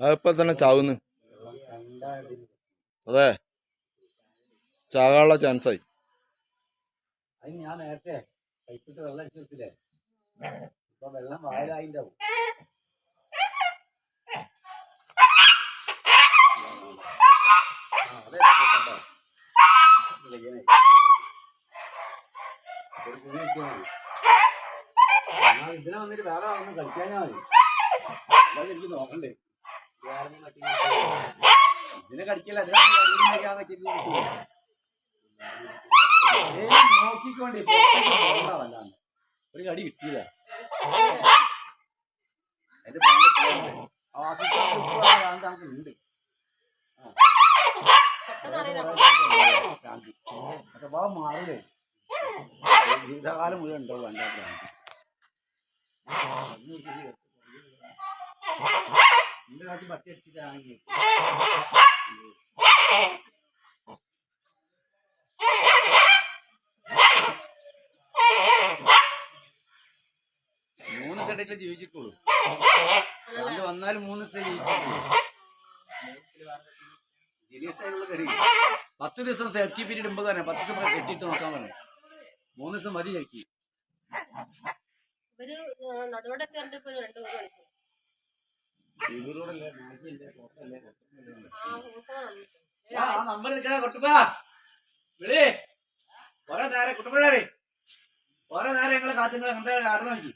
അതിപ്പോ തന്നെ ചാവുന്നു. അതെ. ചാകാനുള്ള ചാൻസായി അത് ഞാൻ നേരത്തെ കൈപ്പിട്ട് വെള്ളം അടിച്ചു വെച്ചില്ലേ ഇപ്പൊ വെള്ളം വായിലായിണ്ടാവും. ഇതിനെ വന്നിട്ട് വേറെ ഒന്ന് കളിക്കാഞ്ഞാ മതി അല്ലാതെ എനിക്ക് നോക്കണ്ടേ ഇതിനെ കടിക്കല്ല ഇതിനെ കളിക്കാൻ പറ്റില്ല നോക്കിക്കോണ്ടി വല്ലാണ്ട് ഒരു കടി കിട്ടിയില്ല എന്റെ ഉണ്ട് സ്വഭാവം മാറൂലേ ജീവിതകാലം മുഴുവൻ ഉണ്ടാവും എന്റെ എന്റെ കാട്ടി പട്ടി അടിച്ചിട്ടാണെങ്കിൽ മൂന്ന് സെഡിലെ ജീവിച്ചിട്ടുള്ളൂ. അത് വന്നാലും മൂന്ന് ദിവസം ജീവിച്ചിട്ടുള്ളൂ. പത്ത് ദിവസം സേഫ്റ്റി പീരീഡ് മുമ്പ് തന്നെ പത്ത് ദിവസം കെട്ടിയിട്ട് നോക്കാൻ പറഞ്ഞു മൂന്ന് ദിവസം മതി കഴിക്കി ഇവർ നടുവിടെ രണ്ടു മൂന്ന് മണിക്കൂർ നാട്ടിലല്ലേ ആ ഹൂസ വന്നിട്ട് ആ നമ്പർ എടുക്കണ കുട്ടുപ്പാ. വിളി. കൊറേ നേരം കുട്ടുപ്പഴേ കൊറേ നേരം ഞങ്ങളെ കാത്തുങ്ങൾ എന്താ കാരണ നോക്കി.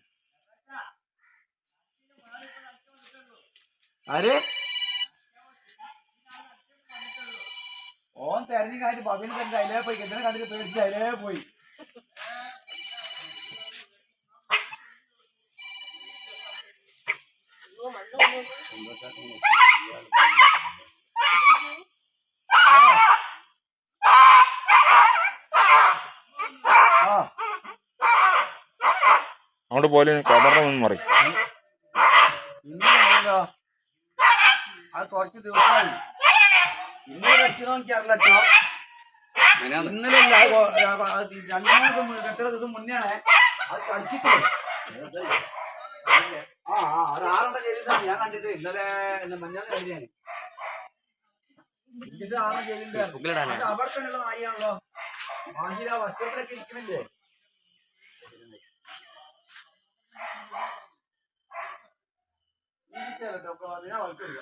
ആര്? ഓൻ തെരഞ്ഞു കാര്യം പതിനെ കണ്ടിട്ട് അതിലേ പോയി. എന്തിനെ കണ്ടിട്ട് പേടിച്ച് അതിലേ പോയി. അങ്ങോട്ട് പോലെ ക്യാമറ ഒന്ന് മറി. കുറച്ച് ദിവസമായി. ഇന്നലെ വെച്ച് നോക്കിയാറില്ല കേട്ടോ ഇന്നലെ രണ്ട് മൂന്ന് ദിവസം എത്ര ദിവസം മുന്നെയാണ് അത് കഴിച്ചിട്ടില്ല ആ ആ ആറുടെ ഞാൻ കണ്ടിട്ട് ഇന്നലെ ഇന്ന് മഞ്ഞാന്ന് കണ്ടു ഞാൻ ആറും ചെയ്തിട്ടുണ്ട് അത് അവിടെ തന്നെയുള്ള നായിയാണല്ലോ. മാഹിര വസ്ത്രത്തിലൊക്കെ ഇരിക്കണില്ലേ? ഈ കേട്ടോ അതിനാ വളർത്തില്ല